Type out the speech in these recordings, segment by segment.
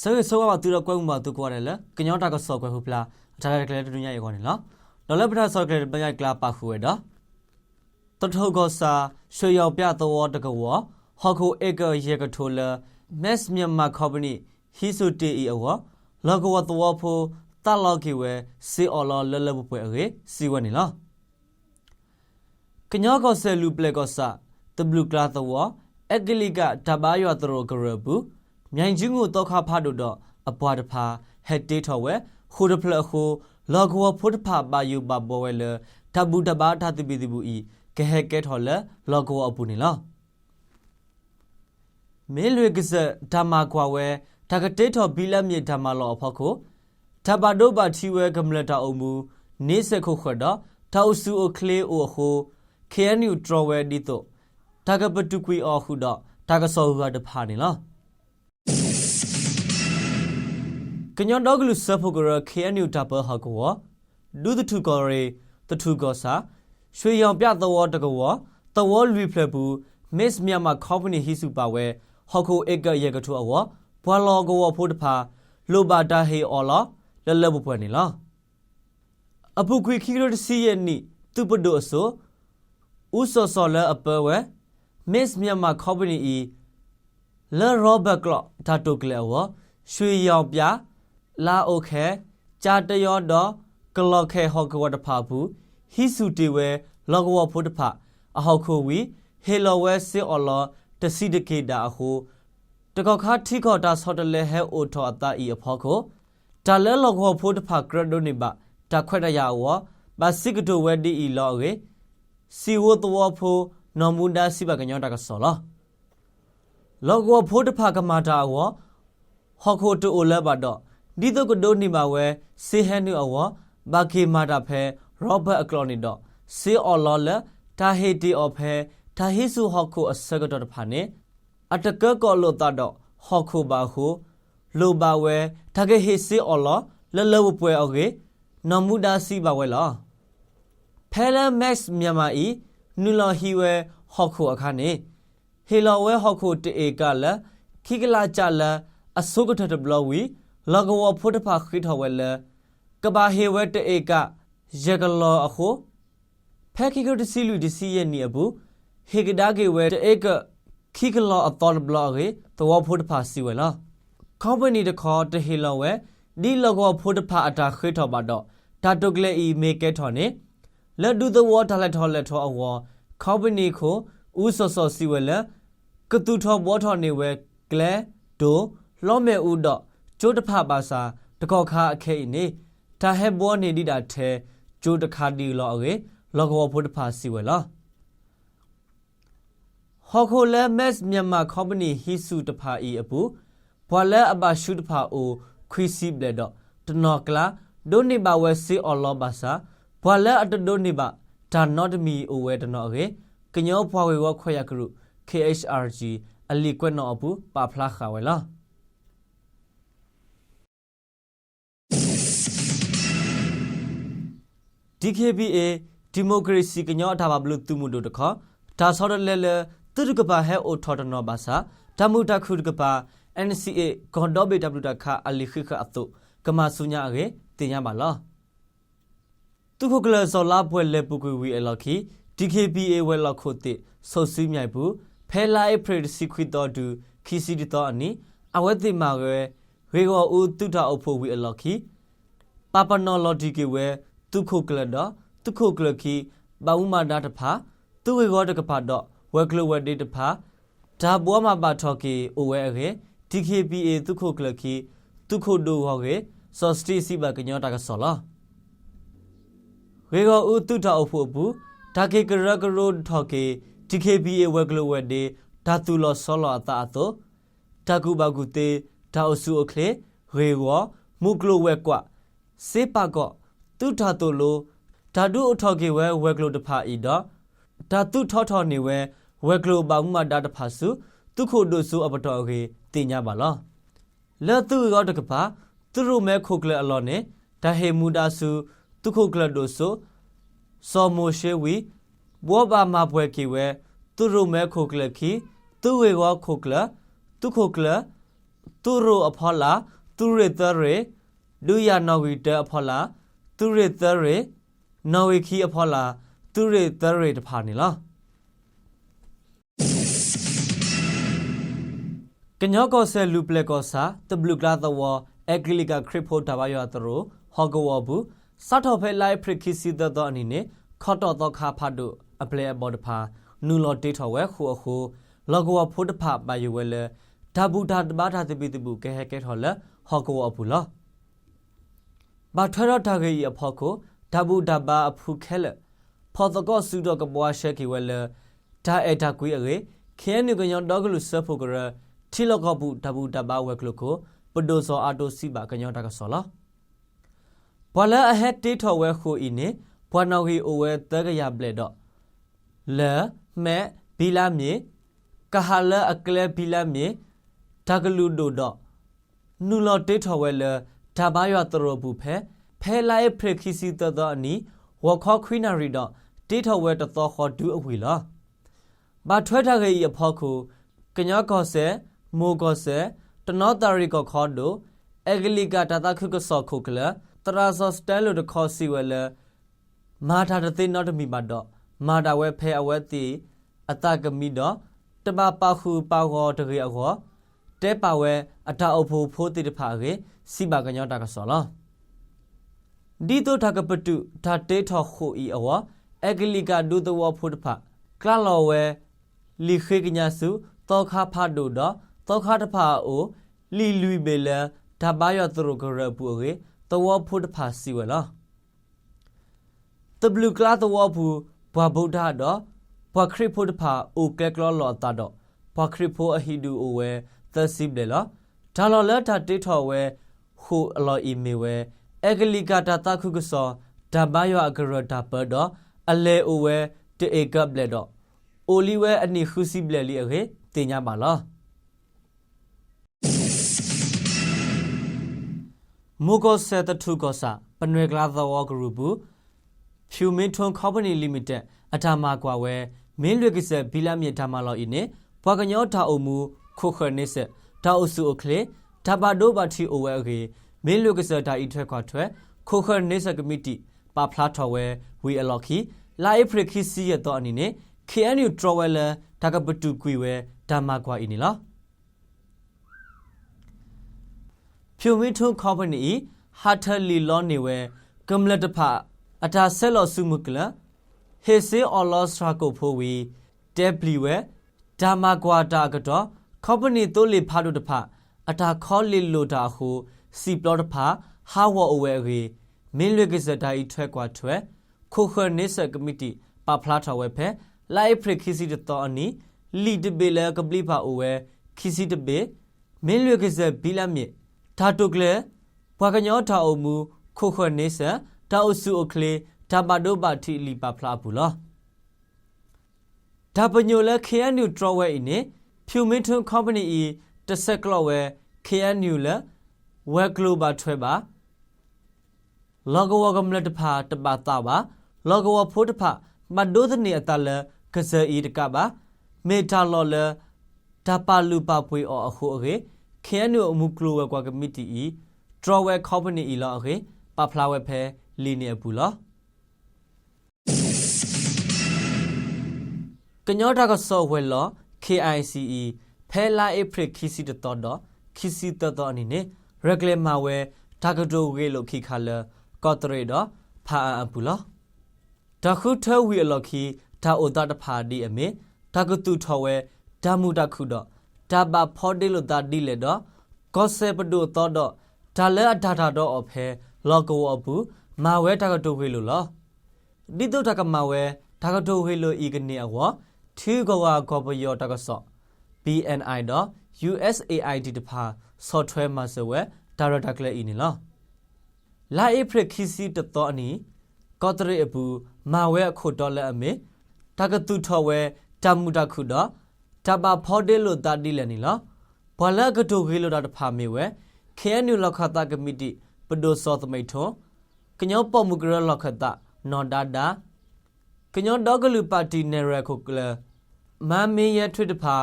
ဆဲဆောကတူရကွဲမှုမှာတူကွာတယ်လေကညောတာကဆောကွဲဟုပလာဒါလည်းကလေးတူညရေကောနေလားလော်လက်ပထဆောကလေးပညာကလာပါခုရတော့တထောကစာရွှေရောက်ပြတော်တကဝဟော်ခုအေကရေကထိုလမက်စ်မြန်မာကော်ပနီဟီဆိုတီအီအဝလောကဝတော်ဖိုတလော်ကီဝဲစီအော်လော်လလဘပွဲအေစီဝနေလားကညောကဆဲလူပလက်ကောစာတဘလူကလာတော်အက်ကလီကတဘာယောတရောကရဘူး မြိုင်ကျင်းကိုတောခဖတ်တော့အပွားတဖာဟက်တေထော်ဝဲဟိုဒဖလခုလောကဝဖုတ်ဖာပါယူပါဘောဝဲလတဘူတဘာထတိပိတိဘူးဤကဟဲကဲထော်လလောကဝအပူနေလားမဲလွေကစဓမ္မာကွာဝဲတကတေထော်ဘီလက်မြေဓမ္မာလောအဖို့ကိုတဘာဒိုဘာချီဝဲကမလတာအုံမူနေစခုခဒတောက်ဆူအကလေးအိုဟိုခဲနျူထရဝဲဒီတိုတကပတုကွီအော်ခုတော့တကဆောဟူတဖာနေလား ကညောဒေါဂလူဆဖို့ကရခဲနျူတပဟကောဒူဒထုကောရေတထုကောစာရွှေရောင်ပြသောတကောသောလူဖလဘူးမစ်မြန်မာကော်ပဏီဟီစုပါဝဲဟော်ကိုအေကရေကထုအဝဘွာလောကောဖို့တဖာလိုဘာတာဟေအော်လာလလဘပွနေလားအပုကွေခီရတစီရဲ့နိသူပဒိုအဆိုဥဆောဆောလအပဝဲမစ်မြန်မာကော်ပဏီဤလေရောဘတ်ကလော့ဓာတုကလေဝရွှေရောင်ပြ လာအိုခဲဂျာတယောတော့ကလော့ခဲဟော့ကဝတ်တဖဘူးဟီစုတီဝဲလောကဝဖို့တဖအဟောက်ခိုဝီဟေလောဝဲစစ်အော်လောတစီတကေတာအခုတကောက်ခါထိခေါ်တာဆော့တလဲဟဲအိုထော်အတာဤအဖောက်ကိုဒါလဲလောကဝဖို့တဖကရဒိုနေပါတခွက်တရဝဘာစိကတိုဝဲဒီဤလောရေစီဝတ်တော်ဖို့နော်မူဒါစီဘကညောတာကဆော်လောလောကဝဖို့တဖကမာတာဝဟော့ခိုတိုလဘတော့ ဒီတော့ကဒိုနီမာဝဲစေဟန်နူအဝဘာကေမာတာဖဲရောဘတ်အကလော်နီတော့စေအော်လော်လတာဟေတီအော်ဖဲတာဟီဆူဟော့ခိုအစကတော့တဖာနေအတကကောလို့တတော့ဟော့ခိုဘာဟုလိုဘာဝဲတာကေဟေစေအော်လော်လလဝပွဲအော်ကေနော်မူဒါစီဘာဝဲလောဖဲလမက်စ်မြန်မာဤနူလော်ဟီဝဲဟော့ခိုအခါနေဟေလော်ဝဲဟော့ခိုတေကလခိကလာကြလအစုကထတဘလဝီ လကဝဖုတဖခိထဝဲလကဘာဟေဝဲတေကရကလောအခုဖဲခိကတစီလူဒီစီရဲ့နီအဘူးဟေကဒါကေဝဲတေကခိကလောအတော်ဘလော့ကေတဝဖုတဖစီဝဲလားကော်ပဏီတခေါ်တဟေလောဝဲဒီလကဝဖုတဖအတာခိထပါတော့ဒါတုကလေအီမေကဲထော်နေလက်ဒူသဝတလက်ထော်လက်ထော်အဝကော်ပဏီကိုဦးစောစောစီဝဲလကတူထော်ဘောထော်နေဝဲကလဲဒိုလောမဲဦးတော့ ကျိုးတဖပါစာတကောခါအခဲနေတာဟဲဘောနေဒီတာထဲကျိုးတခါဒီလောအေလောကောဖို့တဖာစီဝဲလားဟော်ခိုလဲမက်စ်မြန်မာကော်ပဏီဟီဆူတဖာအီအပူဘွာလဲအပါရှုတဖာအိုခွီစီဘလက်တော့တနော်ကလာဒိုနေပါဝဲစီအော်လောဘာစာဘွာလဲအတဒိုနေပါဒါနော့တမီအိုဝဲတနော်အေကညောဘွာဝဲဝခွဲရကရု KHRG အလီကွက်နော်အပူပါဖလာခါဝဲလား DKBA ဒီမိုကရေစီကညောအထာပါဘလို့သူမှုတို့တခါဒါဆော်ရလဲလဲသူတကပါဟဲအိုထော်တနောဘာစာဓမ္မတခုတကပါ NCA ဂွန်ဒေါဘေ W တခါအလီခိခအတုကမဆုညာရေတင်ရပါလားသူခုကလဇော်လာပွဲလေပုကွေဝီအလခီ DKBA ဝဲလောက်ခုတိဆုတ်စည်းမြိုက်ဘူးဖဲလာအဖရစီခွီတော်တူခီစီတီတော်အနီအဝဲတိမာရဲရေကောဦးတုထအုပ်ဖို့ဝီအလခီပပနော်လော်ဒီကေဝဲ တုခုကလဒတုခုကလခီဘာဥမာဒတဖာသူဝေကောတကဖာတော့ဝဲကလဝဲဒေတဖာဒါဘောမပါထော်ကီအိုဝဲအခေ TKPA တုခုကလခီတုခုဒိုဟောကေစောစတီစီဘကညောတာကဆောလာဝေကောဥတုထအဖို့ဘူးဒါကေကရကရိုထော်ကေ TKPA ဝဲကလဝဲဒေဓာတူလောဆောလာအတာအတောတကူဘကူတေဒါအဆူအခလေရေဝမုကလဝဲကွစေပါကော တုထတုလိုဓာတုအထောကေဝဲဝဲကလိုတဖာဤတော့ဓာတုထောထောနေဝဲဝဲကလိုပါဥမဒါတဖာစုတုခုတုစုအပတော်ကေတင်ညာပါလောလဲသူရောတကပါသူရုမဲခုကလအလောနေဒါဟေမူဒါစုတုခုကလဒိုစုစောမိုရှေဝီဘောဘာမပွဲကေဝဲသူရုမဲခုကလခီသူဝေကောခုကလတုခုကလတသူရိုအဖောလာသူရသရေလူရနော်ဝီတအဖောလာ သူရသရေနော်ဝီခီအဖောလာသူရသရေတဖာနေလားကညောကောဆဲလူပလက်ကောစာတဘလူကလာသဝအဂလီကခရစ်ဖို့တဘာယောတရိုဟောကဝဘူးစတ်တော်ဖဲလိုက်ဖရခီစီဒတော်အနေနဲ့ခေါ်တော်တော့ခါဖတ်တို့အပလေဘော်တဖာနူလော်တေထော်ဝဲခုအခုလောကဝဖို့တဖာပါယဝဲလေဒါဘူးဒါတဘာသာတပိတပုကဲဟဲကဲထော်လေဟောကဝဘူးလား ဘာထရတာကေအဖို့ကိုဒါဘူးဒါဘာအဖုခဲလေဖော်တကောစုတော့ကပွားရှဲကီဝဲလေဒါအတာကွေးအေခဲနုကညောဒေါကလူဆဖို့ကရထီလောကဘူးဒါဘူးဒါဘာဝဲကလကိုပဒိုစောအာတိုစီပါကညောတကဆောလားဘွာလာအဟက်တေထော်ဝဲခိုအင်းနေဘွာနောက်ဟီအိုဝဲတကရပလက်တော့လဲမဲဘီလာမြေကဟာလအကလဲဘီလာမြေတကလူဒိုတော့နူလော်တေထော်ဝဲလဲ ဓာဘာယတရဘူးဖဲဖဲလိုက်ဖရခီစီတတော့အနီဝခေါခွိနာရီတော့တေထော်ဝဲတသောခေါ်ဒူအဝီလားဘာထွဲထားခဲ့ရဖောက်ခုကညောကောဆဲမိုကောဆဲတနောတာရီကောခေါ်ဒိုအဂလီကတတခုကဆောခုကလတရာဆောစတဲလိုတခေါ်စီဝဲလဲမာတာတသိနောက်တမီပါတော့မာတာဝဲဖဲအဝဲတီအတကမီတော့တပပခုပါဟောတရေအခေါ် တဲပါဝဲအတာအဖို့ဖိုးတိတဖာကေစီပါကညောတာကဆောလားဒီတော့ထကပတုဓာတေထောခိုဤအဝအဂလီကဒုတဝဖို့တဖာကလလောဝဲလီခေကညာစုတောခါဖတ်ဒိုတော့တောခါတဖာအိုလီလူဘေလဓာဘာယသရကရပူရေတဝဖို့တဖာစီဝဲလားတဘလူကလာတဝဘူးဘွာဗုဒ္ဓတော့ဘွာခရစ်ဖို့တဖာအိုကဲကလောလောတာတော့ဘွာခရစ်ဖို့အဟိဒူအိုဝဲ သစီဘလေလားဒါလောလက်တာတေထော်ဝဲဟိုအလောအီမီဝဲအဂလီကတာတခုကစောဓာဘာယအဂရတာပတော့အလေအိုဝဲတေအေကပ်လေတော့အိုလီဝဲအနိခုစီဘလေလီအခေတင်ညာပါလားမုကောဆတထုကောစာပနွေကလာသောဂရုပူဖြူမင်းထွန်ကော်ပဏီလီမိတက်အထာမာကွာဝဲမင်းလွေကစဘီလာမြေထာမာလော်ဤနေဘွာကညောတာအုံမူ ခုခနေဆက်တာအုစုအခလေဓဘာဒိုဘာတီအိုဝဲအကေမင်းလွေကစတာဤထွက်ခွာထွက်ခုခနေဆက်ကမတီပါဖလာထော်ဝဲဝီအလော်ခီလာအဖရခီစီရတော့အနေနဲ့ KNU Traveler ဒါကပတူကွေဝဲဓမ္မကွာဤနေလားဖြူမီထုံကော်ပဏီဟာထလီလောနေဝဲကမ္လတဖအတာဆက်လောစုမှုကလဟေစေအော်လောစထရာကိုဖိုဝီတက်ဘလီဝဲဓမ္မကွာတာကတော့ ကော်ပဏီတိုးလီဖာတို့တဖအတာခေါ်လီလိုတာဟုစီပလောတဖဟာဝအဝဲရီမင်းလွေကစတိုင်ထွက်ကွာထွက်ခိုခနေဆကမတီပါဖလာထဝဲဖဲလိုက်ဖရခီစီတတော်အနီလီတဘေလကပလီဖာအိုဝဲခီစီတဘေမင်းလွေကစဘီလာမြေဓာတုကလေဘွာကညောထာအုံမူခိုခွနေဆတာအုစုအခလေဓာပါဒိုပါတီလီပါဖလာဘူးလားဓာပညိုလဲ KNU ထရဝဲအင်း ဖြူမင်းထွန်းကုမ္ပဏီအီတဆက်ကလော့ဝဲ KNU လဲဝဲကလိုပါထွဲပါလောကဝကမလတဖာတပါတာပါလောကဝဖိုးတဖာမဒိုဒနီအတလကဇအီတကပါမေတာလော်လဒါပါလူပါပွေအော်အခုအခေခဲနုအမှုကလိုဝဲကွာကမတီအီဒရဝဲကော်ပဏီအီလောအခေပါဖလာဝဲဖဲလီနေဘူးလောကညောတာကဆော့ဝဲလော KICE ဖဲလာအဖရခီစီတတော်တော့ခီစီတတော်အနေနဲ့ရက်လေမာဝဲဒါကတိုဝေလို့ခိခါလကော့တရေတော့ဖာအပူလောဒါခုထဝီအလော်ခီဒါအိုတာတဖာဒီအမေဒါကတူထော်ဝဲဒါမူတခုတော့ဒါပါဖော်ဒီလို့ဒါဒီလေတော့ကောဆေပဒိုတော့တော့ဒါလဲအဒါဒါတော့အဖဲလောကောအပူမာဝဲဒါကတိုဝေလို့လောဒီတော့ဒါကမာဝဲဒါကတိုဝေလို့ဤကနေအဝ ထီကောဝါကောပယောဒါကဆော့ BNI တော့ USAID တဖာ software မှာဆိုဝဲဒါရတာကလေးဤနေလောလာဧပြီခီစီတတော်အနီကောတရေအပူမာဝဲအခုတော်လက်အမေတကတူထော်ဝဲတမှုတခုတော့တပါဖော်တယ်လို့တာတိလည်းနီလောဘလကတိုခေလို့တာတဖာမေဝဲခဲနူလခတာကမတီပဒိုစောသမိထုံကညောပေါ်မူကရလခတာနော်ဒါဒါကညောဒေါကလူပါတီနေရခုကလ မမင်းရဲ့ထွတ်တဖာ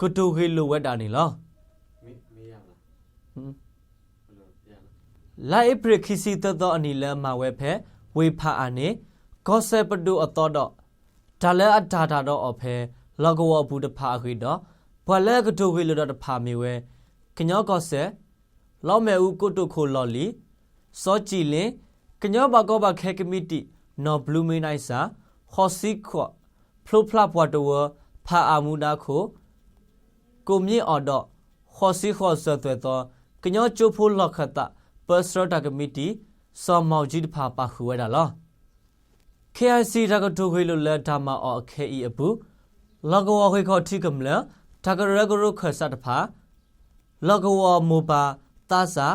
ကတိုခေလို့ဝက်တာနီလောမေးမေးရမလားလာဧပြီခီစီတသောအနီလမဝဲဖဲဝေဖာအာနေကောဆေပဒုအတော်တော့ဒါလဲအတာတာတော့အဖဲလောကဝဘူးတဖာခွေတော့ဘွာလဲကတိုခွေလို့တော့တဖာမီဝဲကညောကောဆေလောမဲဦးကုတုခိုလော်လီစောကြည်လင်ကညောဘကောဘခဲကမီတီနော်ဘလူးမင်းနိုင်စာခေါ်စီခွဖလိုဖလာပွားတော် ဖာအာမူဒါခိုကိုမြင့်အော်တော့ခေါ်စီခေါ်ဆွဲသွဲတော့ကညောချိုဖိုးလောက်ခတ်တာပစရတာကမီတီစောမောင်ကြီးတဖာပါခွေတာလော KIC တကတိုခွေလို့လက်ဓမ္မအော် KE အပူလောကဝခွေခေါ်ထိကမလတကရကရုခဆတ်တဖာလောကဝမိုပါတာစာ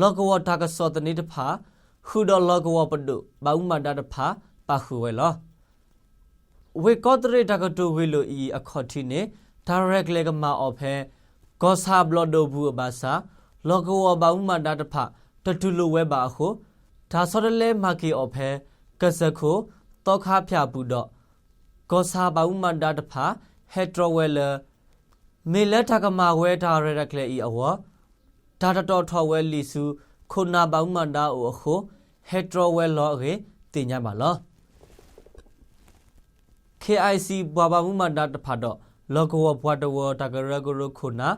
လောကဝတကစောတနိတဖာခုဒလောကဝပဒုဘာဥမဒတဖာပါခုဝဲလော ဝေကောတရတကတိုခွေလို့ဤအခေါ်ထိနေ direct လေကမအော်ဖဲဂောစာဘလဒိုဘူးအဘာစာလောကဝဘာဥမဒတဖာတတူလိုဝဲပါအခုဒါစောတလဲမာကီအော်ဖဲကစခုတောခါဖျာဘူးတော့ကောစာဘာဥမန္ဒတဖာဟက်ဒရဝဲလမေလက်ထကမာဝဲတာရရကလေဤအဝဒါတတော်ထော်ဝဲလီစုခုနာဘာဥမန္ဒအိုအခုဟက်ဒရဝဲလောရေတင်ညာပါလော KIC ဘွာဘာမှုမန္ဒတဖာတော့လောကဝဘွာတဝတကရဂရုခုနာ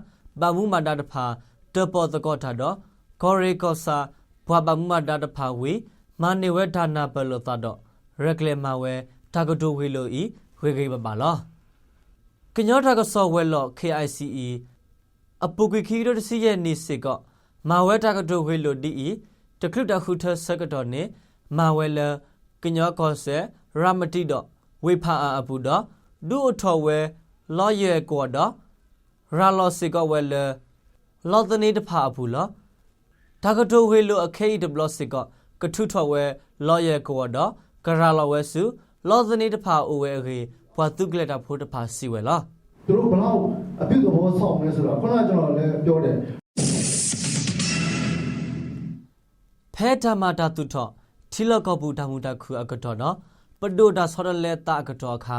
ဘာမှုမန္ဒတဖာတပေါ်တကောထတော့ဂောရီကောစာဘွာဘာမှုမန္ဒတဖာဝေမာနေဝဲဌာနာဘလောသတော့ရက်လေမာဝဲတာကတိုဝေလိုဤဝေဂိပပါလောကညောတာကဆော့ဝဲလော KICE အပုကွေခီရတစီရဲ့နေစစ်ကမာဝဲတာကတိုဝေလိုဒီဤတခလုတခုထဆကတော်နေမာဝဲလကညောကောဆဲရမတိတော့ ဝေဖာအာအပူတော့ဒုအထော်ဝဲလော့ရဲကောတော့ရာလောစစ်ကဝဲလလော်တနေတဖာအပူလောတာကတိုဝေလိုအခဲဒဘလစစ်ကကထုထော်ဝဲလော့ရဲကောတော့ကရာလော်ဝဲစုလော်တနေတဖာအိုဝဲခေဘွာတုကလက်တာဖိုးတဖာစီဝဲလားသူတို့ဘလောက်အပြုသဘောဆောင်လဲဆိုတော့ခုနကကျွန်တော်လည်းပြောတယ်ဖဲဓမ္မာတာတုထောထီလကပူဓမ္မူတခုအကတော်နော် ပဒိုတာဆောရလေတာအကတော်ခါ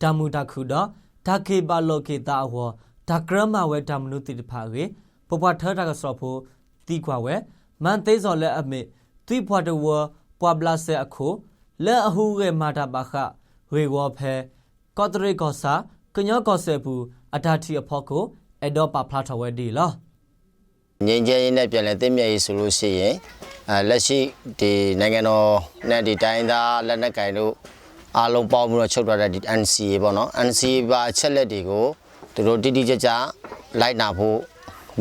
ဓမ္မူတခုတော့ဒါကေပါလောကေတာဟောဒါဂရမဝဲဓမ္မနုတိတဖာကေပပထတာကဆောဖို့တီခွာဝဲမန်သေးစော်လဲအမေတိဖွာတဝပွာဘလာဆေအခုလဲအဟုကေမာတာပါခဝေဝဖဲကောတရိကောစာကညောကောဆေဘူးအတာတီအဖို့ကိုအဒေါပါဖလာထဝဲဒီလား ငင်းကျဲရေးနဲ့ပြန်လဲတင်းမြတ်ရေးဆိုလို့ရှိရင်အဲလက်ရှိဒီနိုင်ငံတော်နဲ့ဒီတိုင်းသားလက်နက်ကင်တို့အားလုံးပေါင်းပြီးတော့ချုပ်ထားတဲ့ဒီ NCA ပေါ့နော် NCA ပါအချက်လက်တွေကိုသူတို့တိတိကျကျလိုက်နာဖို့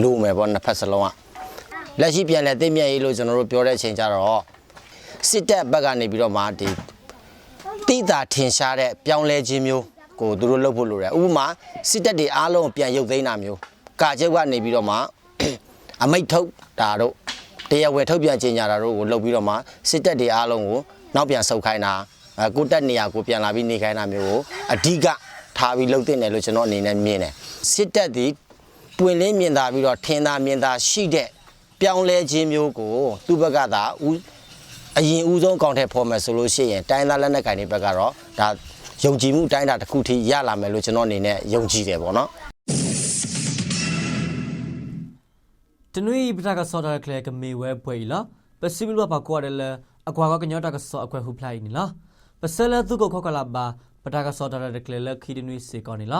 လိုမယ်ပေါ့နှစ်ဖက်စလုံးကလက်ရှိပြန်လဲတင်းမြတ်ရေးလို့ကျွန်တော်တို့ပြောတဲ့အချိန်ကျတော့စစ်တပ်ဘက်ကနေပြီးတော့မှဒီတိတာထင်ရှားတဲ့ပြောင်းလဲခြင်းမျိုးကိုသူတို့လုပ်ဖို့လိုတယ်ဥပမာစစ်တပ်တွေအားလုံးကိုပြန်ရုပ်သိမ်းတာမျိုးကာချုပ်ကနေပြီးတော့မှ အမိတ်ထုတ်တာတို့တရားဝယ်ထုတ်ပြန်ကြေညာတာတို့ကိုလုပ်ပြီးတော့မှစစ်တပ်တွေအားလုံးကိုနောက်ပြန်ဆုတ်ခိုင်းတာအဲကိုတက်နေရကိုပြန်လာပြီးနေခိုင်းတာမျိုးကိုအဓိကထားပြီးလုပ်တင်တယ်လို့ကျွန်တော်အနေနဲ့မြင်တယ်စစ်တပ်ဒီပွင့်လင်းမြင်သာပြီးတော့ထင်သာမြင်သာရှိတဲ့ပြောင်းလဲခြင်းမျိုးကိုသူ့ဘက်ကသာဦးအရင်ဦးဆုံးအကောင့်ထဲပေါ်မယ်ဆိုလို့ရှိရင်တိုင်းသားလက်နက်ကိုင်တွေဘက်ကတော့ဒါယုံကြည်မှုတိုင်းတာတစ်ခုထိရလာမယ်လို့ကျွန်တော်အနေနဲ့ယုံကြည်တယ်ပေါ့နော် တနွေပတာကစောတာကလေကမေဝဲပွဲီလာပစီဘလဘကွာတယ်လအကွာကကညောတာကစောအကွယ်ဟုဖလိုက်နီလာပစလသူကိုခောကလာပါပတာကစောတာတဲ့ကလေလခီတနွေစေကောနီလာ